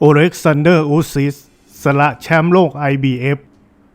โอเล็กซานเดอร์อูซิสสละแชมป์โลก IBF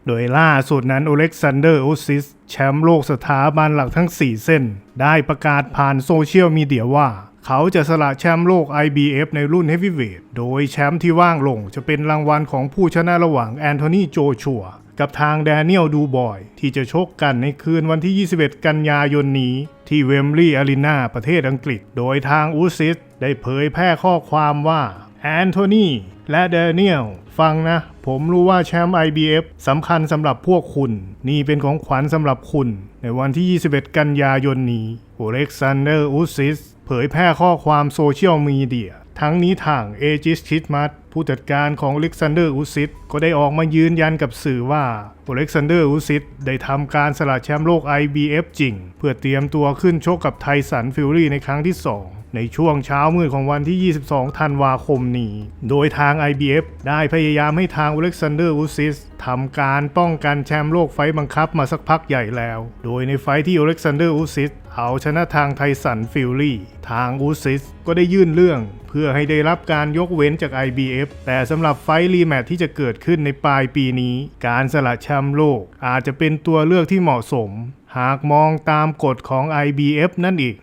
โดยล่าสุดนั้นโอเล็กซานเดอร์อูซิสแชมป์โลกสถาบันหลักทั้ง 4 เส้น ได้ประกาศผ่านโซเชียลมีเดียว่า เขาจะสละแชมป์โลก IBF ในรุ่นเฮฟวีเวทโดยแชมป์ที่ว่างลงจะเป็นรางวัลของผู้ชนะระหว่างแอนโทนีโจชัวกับทางแดเนียลดูบอย ที่จะชกกันในคืนวันที่ 21 กันยายนนี้ ที่เวมบลีย์อารีนาประเทศอังกฤษ โดยทางอูซิสได้เผยแพร่ข้อความว่า แอนโทนีและแดเนียลฟังนะ ผมรู้ว่าแชมป์ IBF สำคัญสำหรับพวกคุณ นี่เป็นของขวัญสำหรับคุณ ในวันที่ 21 กันยายนนี้โอเล็กซานเดอร์อูซิส เผยแพร่ข้อความโซเชียลมีเดีย ทั้งนี้ทางเอจิสชิดมัตผู้จัดการของอเล็กซานเดอร์อูซิสก็ได้ออกมายืนยันกับสื่อว่าอเล็กซานเดอร์อูซิสได้ทำการสละแชมป์โลก IBF จริง เพื่อเตรียมตัวขึ้นชกกับไทสันฟิลลี่ในครั้งที่ 2 ในช่วงเช้ามืดของวันที่ 22 ธันวาคมนี้ โดยทาง IBF ได้พยายามให้ทางอเล็กซานเดอร์อูซิสทำการป้องกันแชมป์โลกไฟต์บังคับมาสักพักใหญ่แล้ว โดยในไฟต์ที่อเล็กซานเดอร์อูซิสเอาชนะทางไทสันฟิลลี่ ทางอูซิสก็ได้ยื่นเรื่อง เพื่อให้ได้รับการยกเว้นจาก IBF แต่สำหรับไฟท์รีแมตที่จะเกิดขึ้นในปลายปีนี้ การสละแชมป์โลกอาจจะเป็นตัวเลือกที่เหมาะสม หากมองตามกฎของ IBF นั่นอีก